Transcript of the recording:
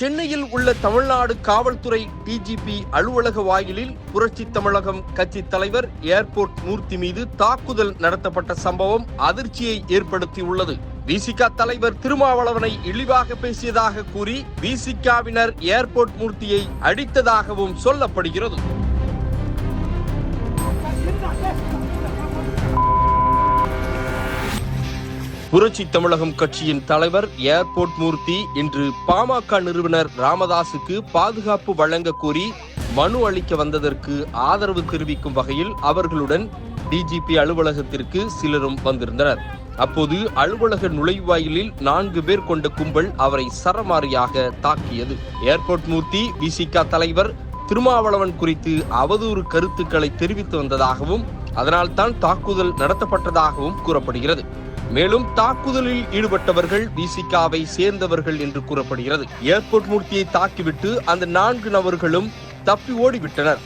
சென்னையில் உள்ள தமிழ்நாடு காவல்துறை டிஜிபி அலுவலக வாயிலில் புரட்சி தமிழகம் கட்சி தலைவர் ஏர்போர்ட் மூர்த்தி மீது தாக்குதல் நடத்தப்பட்ட சம்பவம் அதிர்ச்சியை ஏற்படுத்தியுள்ளது. விசிகா தலைவர் திருமாவளவனை இழிவாக பேசியதாக கூறி விசிகாவினர் ஏர்போர்ட் மூர்த்தியை அடித்ததாகவும் சொல்லப்படுகிறது. புரட்சி தமிழகம் கட்சியின் தலைவர் ஏர்போர்ட் மூர்த்தி இன்று பாமக நிறுவனர் ராமதாசுக்கு பாதுகாப்பு வழங்க கோரி மனு அளிக்க வந்ததற்கு ஆதரவு தெரிவிக்கும் வகையில் அவர்களுடன் டிஜிபி அலுவலகத்திற்கு சிலரும் வந்திருந்தனர். அப்போது அலுவலக நுழைவாயிலில் நான்கு பேர் கொண்ட கும்பல் அவரை சரமாரியாக தாக்கியது. ஏர்போர்ட் மூர்த்தி விசிகா தலைவர் திருமாவளவன் குறித்து அவதூறு கருத்துக்களை தெரிவித்து வந்ததாகவும் அதனால்தான் தாக்குதல் நடத்தப்பட்டதாகவும் கூறப்படுகிறது. மேலும் தாக்குதலில் ஈடுபட்டவர்கள் விசிகாவை சேர்ந்தவர்கள் என்று கூறப்படுகிறது. ஏர்போர்ட் மூர்த்தியை தாக்கிவிட்டு அந்த நான்கு நபர்களும் தப்பி ஓடிவிட்டனர்.